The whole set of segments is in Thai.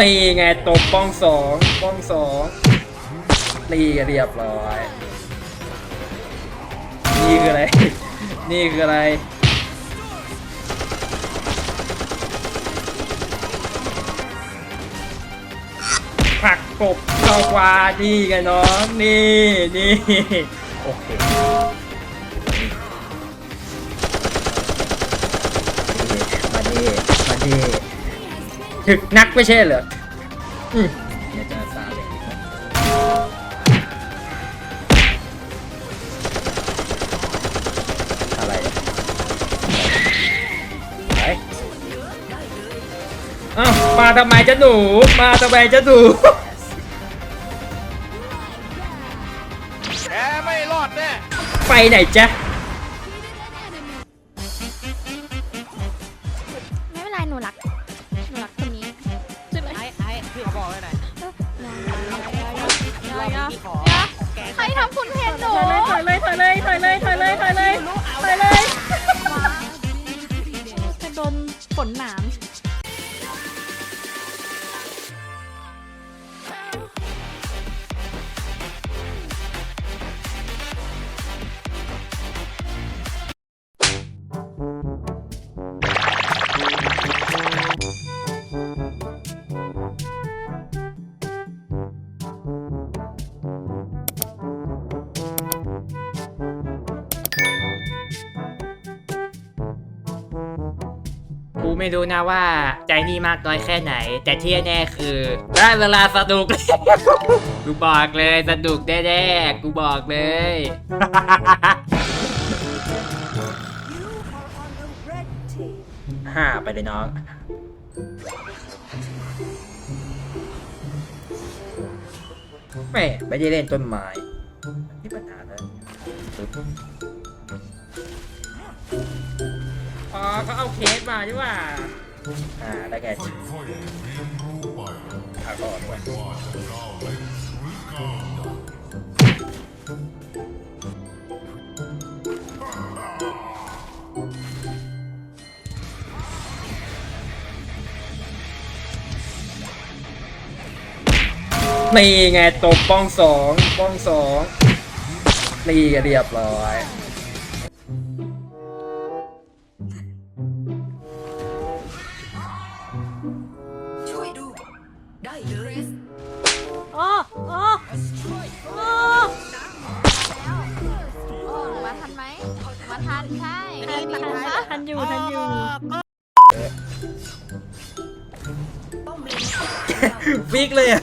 นี่ไงตบป้องสองป้องสองนี่เรียบร้อย นี่คืออะไร นี่คืออะไร ผักกบเข้าขวานี่ไงน้อง นี่นี่โอเคมาดีมาดี ถึกนักไม่ใช่เหรออืมเดี๋ยวจะสาเลยอะไรอะไปอ้าวมาทำไมจะหนู มาทำไมจะหนูแกไม่รอดแน่ไปไหนจ๊ะ นฝนหนาม ไม่รู้นะว่าใจนี่มากน้อยแค่ไหน แต่ที่แน่คือได้เวลาสนุกกูบอกเลยสนุกแน่ๆกูบอกเลยห้าไปเลยน้อง แม่ไม่ได้เล่นต้นไม้มีปัญหาแล้วปึ๊บ อ๋อเขาเอาเคสมาดีว่าอ่าได้แก่ชิ้นค่อยๆเรียนรู้ไปขาก่อนไว้ว่าจะก้าวเล็กหรือก้าวใหญ่นี่ไงตบป้องสองป้องสองนี่เรียบร้อย อยู่ทันอยู่ป้อมเลนฟิกเลยอะ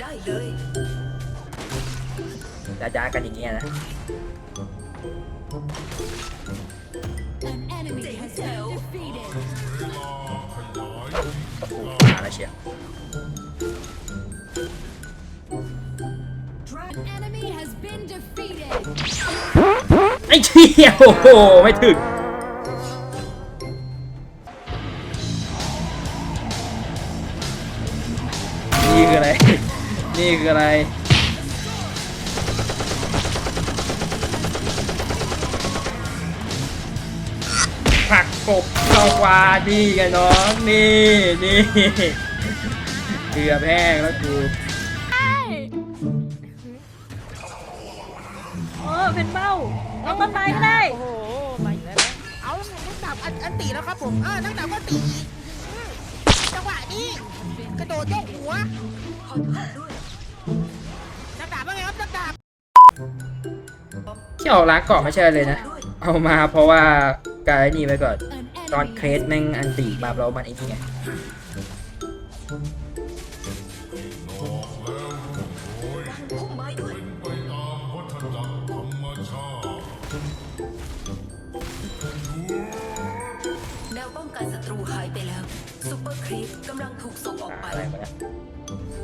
ได้เลยจ้าจ้ากันอย่างเงี้ยนะเจ๋งแจ๋วโอ้โหมาแล้วเชียว enemy has been defeated. ไอ้เชี่ยโอ้โห ไม่ถึง คืออะไรผลักกบเข้าขวานี่ไงน้อง นี่นี่เกลือแห้งแล้วกูโอ้เป็นเบ้าเอาต้นไม้ก็ได้โอ้โหมาอีกแล้วนะเอานักดาบอันอันตีแล้วครับผมเออนักดาบก็ตีอืมจังหวะนี้ กระโดดโยกหัว ขอโทษด้วยนักดาบ ว่าไงครับนักดาบที่ออกล้างเกาะไม่ใช่เลยนะ เอามาเพราะว่าการนี่ไว้ก่อน ตอนเครสแม่งอันตีบาบเรามันไอ้นี่ไง ซุปเปอร์ครีปกำลังถูกส่งออกไปอะไรมาเนี่ยเกิด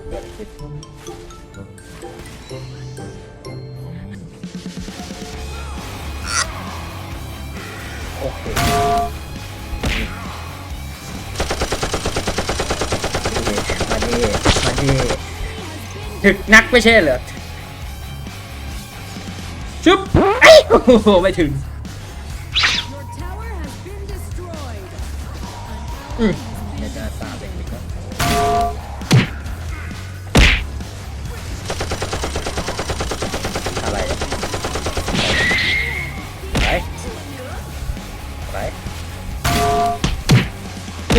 อะไรขึ้นโอเคมาดีมาดีถึกนักไม่ใช่เหรอชุบไอ้ยโอ้โหไม่ถึง Your tower has been destroyed. อืม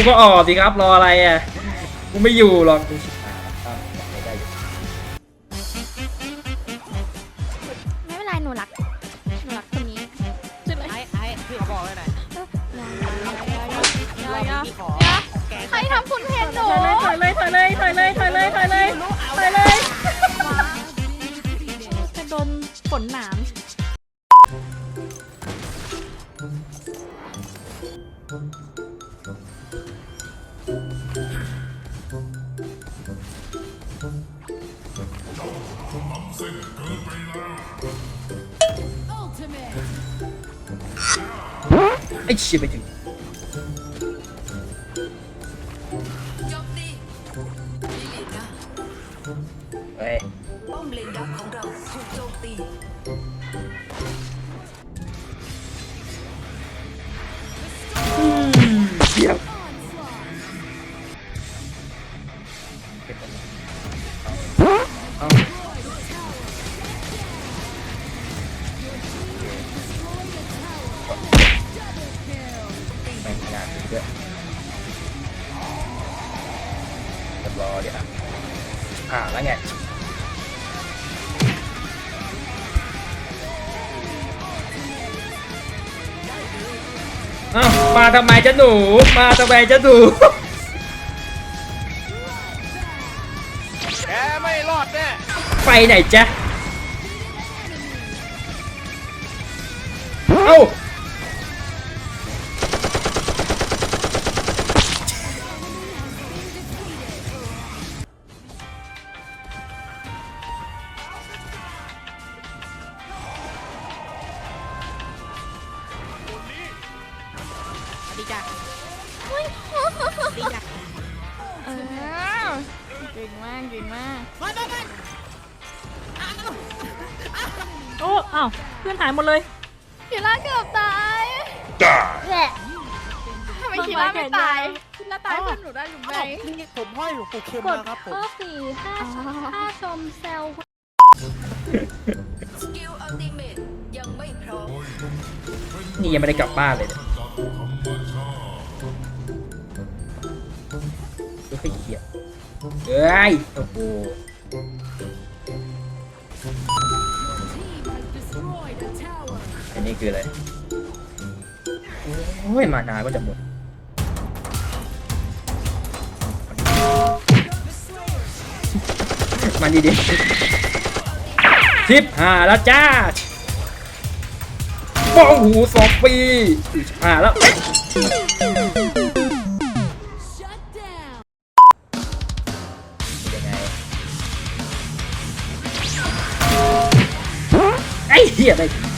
กูก็ออกสิครับรออะไรอะกูไม่อยู่หรอกกูชิบหายแล้วอ้าวไม่ได้อยู่ไม่เป็นไรหนูรักหนูรักคนนี้ใช่ไหมไอ้ไอ้พี่เขาบอกเลยหน่อยยายาพี่ขอแกใครทำคุณเพนหนูถอยเลยถอยเลยถอยเลยถอยเลยถอยเลยถอยเลยถอยเลยจะโดนฝนหนาม ไอ้เชี่ยไปถึงโจมตีลิลินะเฮ้ย ป้อมเลนดักของเราถูกโจมตี อ่าแล้วไงอ้าวมาทำไมจะหนู มาทำไมจะหนู แกไม่รอดแน่ไปไหนจ๊ะ เอ้า ดีจ้ะดีจ้ะเออเก่งมากเก่งมากมาไปไปโอ้อ้าวเพื่อนหายหมดเลย คิร่าเกือบตายตายแหละทำไมคิร่าไม่ตายคิร่าตายเพื่อนหนูได้หรือเอ้าไม่นี่ผมห้อยหลวงปู่เข็มกดมาครับผม ข้อสี่ห้าห้าชมเซลล์สกิลอัลติเมตยังไม่พร้อมนี่ยังไม่ได้กลับบ้านเลยเนี่ย ดูให้เกียดเอ้ยโอ้โห Team has destroyed a tower. อันนี้คืออะไร โอ้ย มานานก็จะหมดมันดีดีทิปหาแล้วจ้าบ้องหูสองปีสิบห้าแล้ว เหี้ยได้กำลัง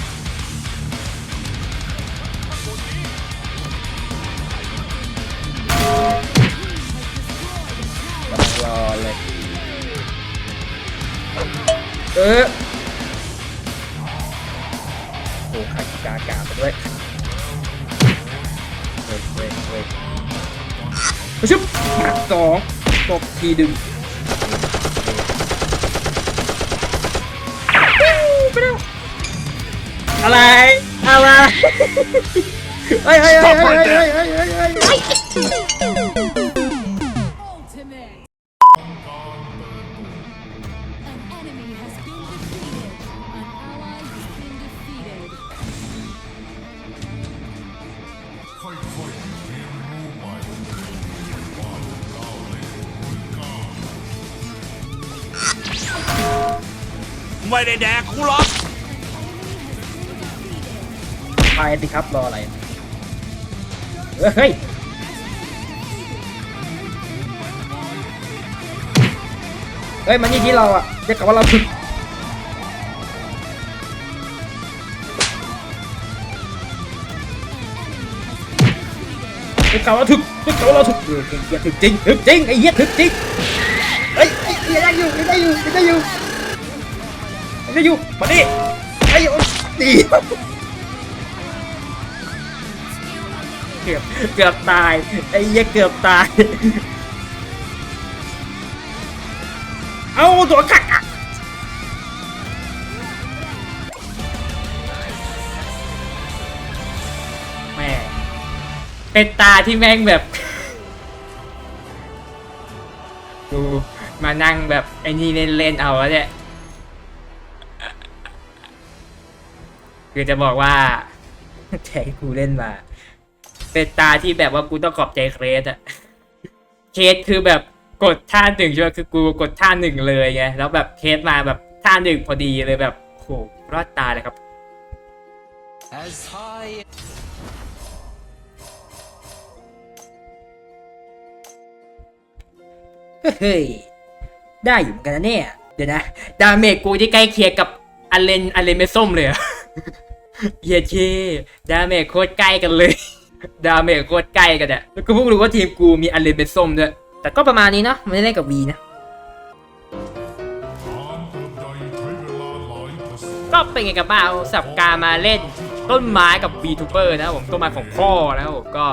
รอเลย เออโอ้ขาดกากาไปด้วยเว้ยเว้ยเว้ยมาชุบนัดสองตบทีดึง อะไร อะไรเฮ้ยเฮ้ยเฮ้ยเฮ้ยเฮ้ยเฮ้ยเฮ้ยเฮ้ย Ultimate. An enemy has been defeated. An ally has been defeated. ค่อยๆเรียนรู้ไปว่าเล่าเล่นคุณก้าวไม่ได้แดกกูหรอก ไปสิครับรออะไร เฮ้ยเฮ้ยมันนี่ที่เราอะเรียกกันว่าเราถึกเรียกกันว่าเราถึกเก่าเราถึกเออเก่งถึกจริงถึกจริงไอ้เหี้ยถึกจริงเฮ้ยไอ้เหี้ยได้อยู่ได้อยู่ได้อยู่ได้อยู่มาดิไอ้อยู่ เกือบเกือบตายไอ้เหี้ยเกือบตาย เอาตัวกักอะแม่เป็นตาที่แม่งแบบ ดูมานั่งแบบไอ้นี่เล่นๆเอาแล้วเนี่ยคือจะบอกว่าแทงกูเล่นมา เป็นตาที่แบบว่ากูต้องขอบใจเคสอะเคสคือแบบกดท่าหนึ่งใช่ไหมคือกูกดท่าหนึ่งเลยไงแล้วแบบเคสมาแบบท่าหนึ่งพอดีเลยแบบโหรอดตายเลยครับเฮ้ยได้อยู่เหมือนกันนะเนี่ย เดี๋ยวนะ ดาเมจกูที่ใกล้เคียงกับอันเลนอันเลนไม่ส้มเลยอะเหี้ยเช่ดาเมจโคตรใกล้กันเลย ดาเมจโคตรใกล้กันอะแล้วกูเพิ่งรู้ว่าทีมกูมีอันเลนเป็นส้มด้วย แต่ก็ประมาณนี้เนาะไม่ได้เล่นกับวีนะ ก็เป็นไงกันบ้างเอาสับการมาเล่นต้นไม้กับ VTuber นะครับผมต้นไม้ของพ่อนะครับผมก็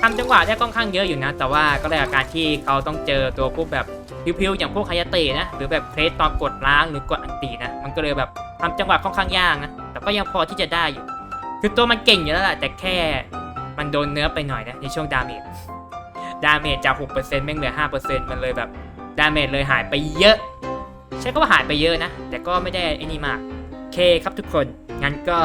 ทำจังหวะได้ค่อนข้างเยอะอยู่นะ แต่ว่าก็ได้อาการที่เขาต้องเจอตัวพวกแบบพิวๆอย่างพวกไฮยาเตะนะ หรือแบบเครสตอนกดล้างหรือกดอันตีนะ มันก็เลยแบบทำจังหวะค่อนข้างยากนะ แต่ก็ยังพอที่จะได้อยู่ คือตัวมันเก่งอยู่แล้วแหละแต่แค่ มันโดนเนื้อไปหน่อยนะในช่วงดาเมจดาเมจจาก 6%แม่งเหลือ 5%มันเลยแบบดาเมจเลยหายไปเยอะ ใช้ก็ว่าหายไปเยอะนะ แต่ก็ไม่ได้ไอ้นี่มากเคครับทุกคน งั้นก็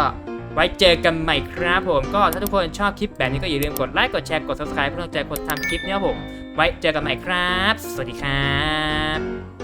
ไว้เจอกันใหม่ครับผม ก็ถ้าทุกคนชอบคลิปแบบนี้ก็อย่าลืมกดไลค์ กดแชร์ กด subscribe เพื่อเป็นกำลังใจคนทำคลิปเนี้ยครับผม ไว้เจอกันใหม่ครับ สวัสดีครับ